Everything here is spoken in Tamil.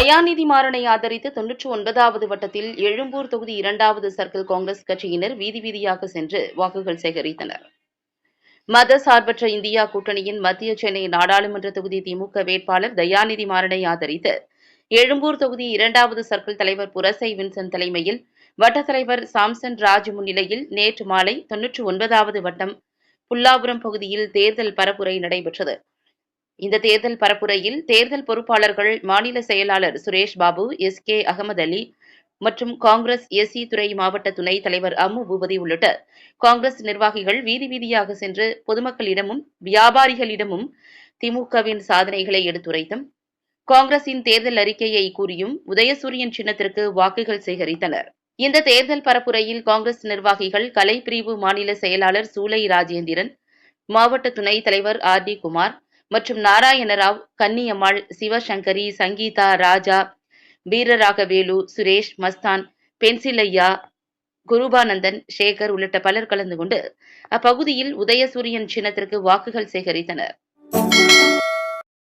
தயாநிதி மாறனை ஆதரித்து தொன்னூற்றி ஒன்பதாவது வட்டத்தில் எழும்பூர் தொகுதி இரண்டாவது சர்க்கிள் காங்கிரஸ் கட்சியினர் வீதி வீதியாக சென்று வாக்குகள் சேகரித்தனர். மத சார்பற்ற இந்தியா கூட்டணியின் மத்திய சென்னை நாடாளுமன்ற தொகுதி திமுக வேட்பாளர் தயாநிதி மாறனை ஆதரித்து எழும்பூர் தொகுதி இரண்டாவது சர்க்கிள் தலைவர் புரசை வின்சன் தலைமையில் வட்டத்தலைவர் சாம்சன் ராஜ் முன்னிலையில் நேற்று மாலை தொன்னூற்றி ஒன்பதாவது வட்டம் புல்லாபுரம் பகுதியில் தேர்தல் பரப்புரை நடைபெற்றது. இந்த தேர்தல் பரப்புரையில் தேர்தல் பொறுப்பாளர்கள் மாநில செயலாளர் சுரேஷ் பாபு எஸ். கே. அகமது அலி மற்றும் காங்கிரஸ் எஸ்சி துறை மாவட்ட துணைத் தலைவர் அம்மு பூபதி உள்ளிட்ட காங்கிரஸ் நிர்வாகிகள் வீதி வீதியாக சென்று பொதுமக்களிடமும் வியாபாரிகளிடமும் திமுகவின் சாதனைகளை எடுத்துரைத்தும் காங்கிரசின் தேர்தல் அறிக்கையை கூறியும் உதயசூரியன் சின்னத்திற்கு வாக்குகள் சேகரித்தனர். இந்த தேர்தல் பரப்புரையில் காங்கிரஸ் நிர்வாகிகள் கலைப்பிரிவு மாநில செயலாளர் சூலை ராஜேந்திரன் மாவட்ட துணைத் தலைவர் ஆர். டி. குமார் மற்றும் நாராயணராவ் கன்னியம்மாள் சிவசங்கரி சங்கீதா ராஜா வீரராகவேலு சுரேஷ் மஸ்தான் பென்சிலையா குருபானந்தன் சேகர் உள்ளிட்ட பலர் கலந்து கொண்டு அப்பகுதியில் உதயசூரியன் சின்னத்திற்கு வாக்குகள் சேகரித்தனர்.